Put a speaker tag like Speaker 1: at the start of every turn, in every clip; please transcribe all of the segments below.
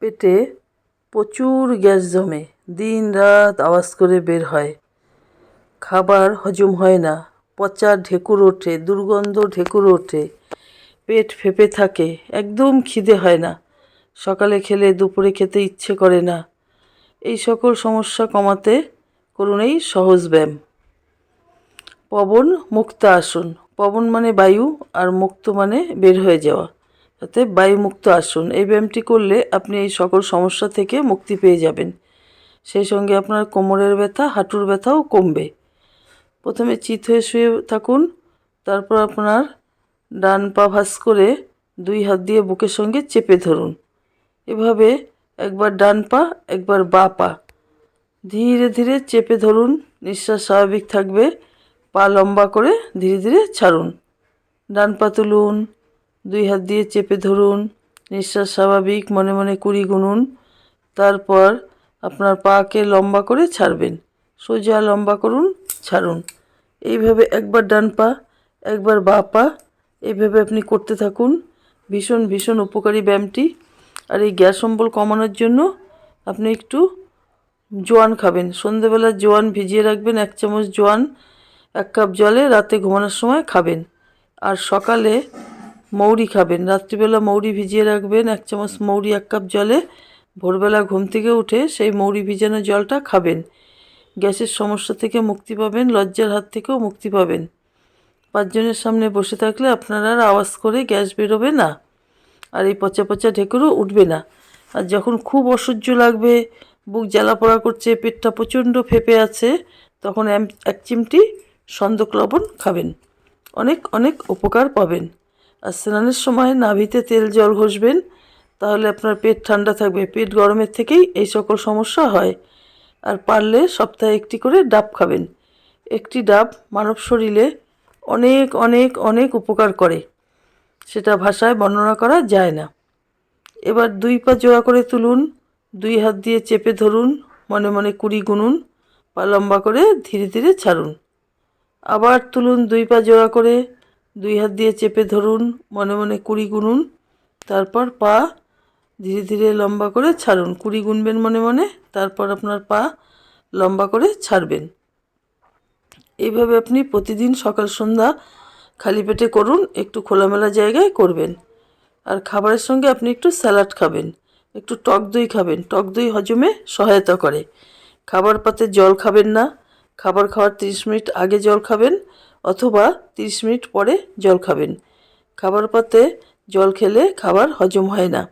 Speaker 1: পেটে প্রচুর গ্যাস জমে, দিন রাত আওয়াজ করে বের হয়। খাবার হজম হয় না, পচা ঢেকুর ওঠে, দুর্গন্ধ ঢেকুর ওঠে, পেট ফেপে থাকে, একদম খিদে হয় না। সকালে খেলে দুপুরে খেতে ইচ্ছে করে না। এই সকল সমস্যা কমাতে করুন এই সহজ ব্যায়াম। পবন মুক্ত আসন। পবন মানে বায়ু আর মুক্ত মানে বের হয়ে যাওয়া। তাতে বায়ুমুক্ত আসন। এই ব্যায়ামটি করলে আপনি এই সকল সমস্যা থেকে মুক্তি পেয়ে যাবেন। সেই সঙ্গে আপনার কোমরের ব্যথা, হাঁটুর ব্যথাও কমবে। প্রথমে চিত হয়ে শুয়ে থাকুন। তারপর আপনার ডান পা ভাঁজ করে দুই হাত দিয়ে বুকের সঙ্গে চেপে ধরুন। এভাবে একবার ডান পা, একবার বা পা। ধীরে ধীরে চেপে ধরুন। নিঃশ্বাস স্বাভাবিক থাকবে। পা লম্বা করে ধীরে ধীরে ছাড়ুন। ডান পা তুলুন। দুই হাত দিয়ে চেপে ধরুন, নিঃশ্বাস স্বাভাবিক, মনে মনে কুড়ি গুনুন। তারপর আপনার পাকে লম্বা করে ছাড়বেন। সোজা লম্বা করুন, ছাড়ুন। এইভাবে একবার ডান পা, একবার বা পা, এইভাবে আপনি করতে থাকুন। ভীষণ ভীষণ উপকারী ব্যায়ামটি। আর এই গ্যাস অম্বল কমানোর জন্য আপনি একটু জোয়ান খাবেন। সন্ধেবেলা জোয়ান ভিজিয়ে রাখবেন, এক চামচ জোয়ান, এক কাপ জলে রাতে ঘুমানোর সময় খাবেন। আর সকালে মৌরি খাবেন। রাত্রিবেলা মৌরি ভিজিয়ে রাখবেন। এক চামচ মৌরি, এক কাপ জলে। ভোরবেলা ঘুম থেকে উঠে সেই মৌরি ভিজানো জলটা খাবেন। গ্যাসের সমস্যা থেকে মুক্তি পাবেন, লজ্জার হাত থেকেও মুক্তি পাবেন। পাঁচজনের সামনে বসে থাকলে আপনারা আর আওয়াজ করে গ্যাস বেরোবে না। আর এই পচা পচা ঢেকুরও উঠবে না। আর যখন খুব অসহ্য লাগবে, বুক জ্বালা পোড়া করছে, পেটটা প্রচণ্ড ফেপে আছে, তখন এক চিমটি সন্দক লবণ খাবেন। অনেক অনেক উপকার পাবেন। আর স্নানের সময় নাভিতে তেল জল ঘষবেন, তাহলে আপনার পেট ঠান্ডা থাকবে। পেট গরমের থেকেই এই সকল সমস্যা হয়। আর পারলে সপ্তাহে একটি করে ডাব খাবেন। একটি ডাব মানব শরীরে অনেক অনেক অনেক উপকার করে। সেটা ভাষায় বর্ণনা করা যায় না। এবার দুই পা জোড়া করে তুলুন, দুই হাত দিয়ে চেপে ধরুন, মনে মনে কুড়ি গুনুন, পা লম্বা করে ধীরে ধীরে ছাড়ুন। আবার তুলুন দুই পা জোড়া করে দুই হাত দিয়ে চেপে ধরুন, মনে মনে কুড়ি গুনুন, তারপর পা ধীরে ধীরে লম্বা করে ছাড়ুন। কুড়ি গুনবেন মনে মনে, তারপর আপনার পা লম্বা করে ছাড়বেন। এইভাবে আপনি প্রতিদিন সকাল, সন্ধ্যা খালি পেটে করুন, একটু খোলামেলা জায়গায় করবেন। আর খাবারের সঙ্গে আপনি একটু স্যালাড খাবেন, একটু টক দই খাবেন। টক দই হজমে সহায়তা করে। খাবার পাতে জল খাবেন না। খাবার খাওয়ার তিরিশ মিনিট আগে জল খাবেন অথবা তিরিশ মিনিট পরে জল খাবেন। খাবার পাতে জল খেলে খাবার হজম হয় না।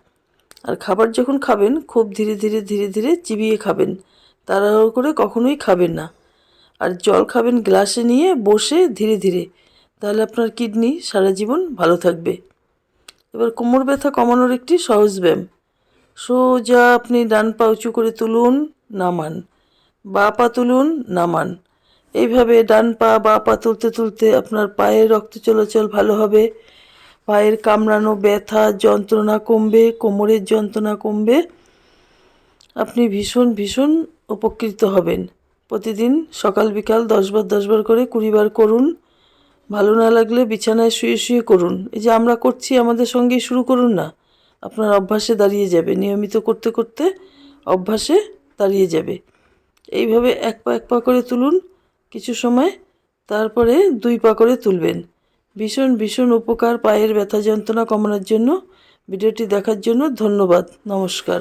Speaker 1: আর খাবার যখন খাবেন, খুব ধীরে ধীরে ধীরে ধীরে চিবিয়ে খাবেন। তাড়াহুড়ো করে কখনোই খাবেন না। আর জল খাবেন গ্লাসে নিয়ে বসে ধীরে ধীরে। তাহলে আপনার কিডনি সারা জীবন ভালো থাকবে। এবার কোমর ব্যথা কমানোর একটি সহজ ব্যায়াম। সোজা আপনি ডান পা উঁচু করে তুলুন, নামান। বা পা তুলুন, নামান। এইভাবে ডান পা, বা পা তুলতে তুলতে আপনার পায়ের রক্ত চলাচল ভালো হবে। পায়ের কামড়ানো ব্যথা, যন্ত্রণা কমবে, কোমরের যন্ত্রণা কমবে। আপনি ভীষণ ভীষণ উপকৃত হবেন। প্রতিদিন সকাল বিকাল দশবার দশবার করে কুড়িবার করুন। ভালো না লাগলে বিছানায় শুয়ে শুয়ে করুন। এই যে আমরা করছি, আমাদের সঙ্গেই শুরু করুন না। আপনার অভ্যাসে দাঁড়িয়ে যাবে। নিয়মিত করতে করতে অভ্যাসে দাঁড়িয়ে যাবে। এইভাবে এক পা এক পা করে তুলুন। কিছু সময় তারপরে দুই পা করে তুলবেন। ভীষণ ভীষণ উপকার পায়ের ব্যথা যন্ত্রণা কমানোর জন্য। ভিডিওটি দেখার জন্য ধন্যবাদ। নমস্কার।